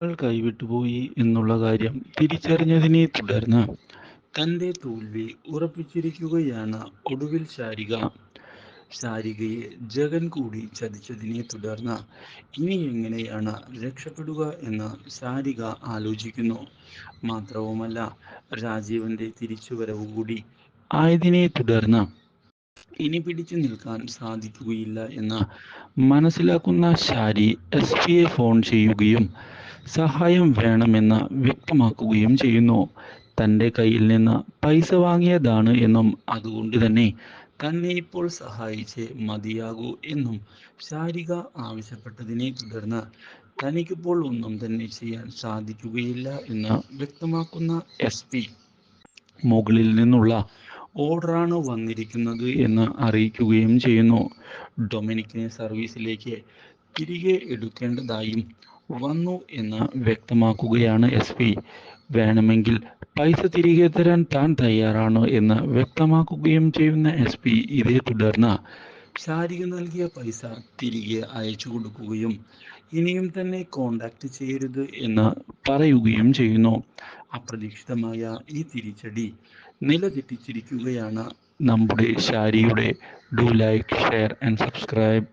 കൈവിട്ടുപോയി എന്നുള്ള കാര്യം തിരിച്ചറിഞ്ഞതിനെ തുടർന്ന് തന്റെ തോൽവി ഉറപ്പിച്ചിരിക്കുകയാണ് ഒടുവിൽ ശാരിക. ശാരികയെ ജഗൻ കൂടി ചതിച്ചതിനെ തുടർന്ന് ഇനി എങ്ങനെയാണ് രക്ഷപ്പെടുക എന്ന് ശാരിക ആലോചിക്കുന്നു. മാത്രവുമല്ല രാജീവന്റെ തിരിച്ചുവരവ് കൂടി ആയതിനെ തുടർന്ന് ഇനി പിടിച്ചു നിൽക്കാൻ സാധിക്കുകയില്ല എന്ന് മനസ്സിലാക്കുന്ന ശാരി എസ് പിയെ ഫോൺ ചെയ്യുകയും സഹായം വേണമെന്ന് വ്യക്തമാക്കുകയും ചെയ്യുന്നു. തന്റെ കയ്യിൽ നിന്ന് പൈസ വാങ്ങിയതാണ് എന്നും അതുകൊണ്ട് തന്നെ തന്നെ ഇപ്പോൾ സഹായിച്ച് മതിയാകൂ എന്നും ശാരിക ആവശ്യപ്പെട്ടതിനെ തുടർന്ന് തനിക്കിപ്പോൾ ഒന്നും തന്നെ ചെയ്യാൻ സാധിക്കുകയില്ല എന്ന് വ്യക്തമാക്കുന്ന എസ് പി. മുകളിൽ നിന്നുള്ള ഓർഡറാണ് വന്നിരിക്കുന്നത് എന്ന് അറിയിക്കുകയും ചെയ്യുന്നു. ഡൊമിനിക്കിനെ സർവീസിലേക്ക് തിരികെ എടുക്കേണ്ടതായും വന്നു എന്ന് വ്യക്തമാക്കുകയാണ് എസ് പി വേണമെങ്കിൽ പൈസ തിരികെ തരാൻ താൻ തയ്യാറാണ് എന്ന് വ്യക്തമാക്കുകയും ചെയ്യുന്ന എസ് പി ഇതേ തുടർന്ന് ശാരിക നൽകിയ പൈസ തിരികെ അയച്ചു കൊടുക്കുകയും ഇനിയും തന്നെ കോണ്ടാക്ട് ചെയ്യരുത് എന്ന് പറയുകയും ചെയ്യുന്നു. അപ്രതീക്ഷിതമായ ഈ തിരിച്ചടി നിലതെറ്റിച്ചിരിക്കുകയാണ് നമ്മുടെ ശാരിയുടെ do like share and subscribe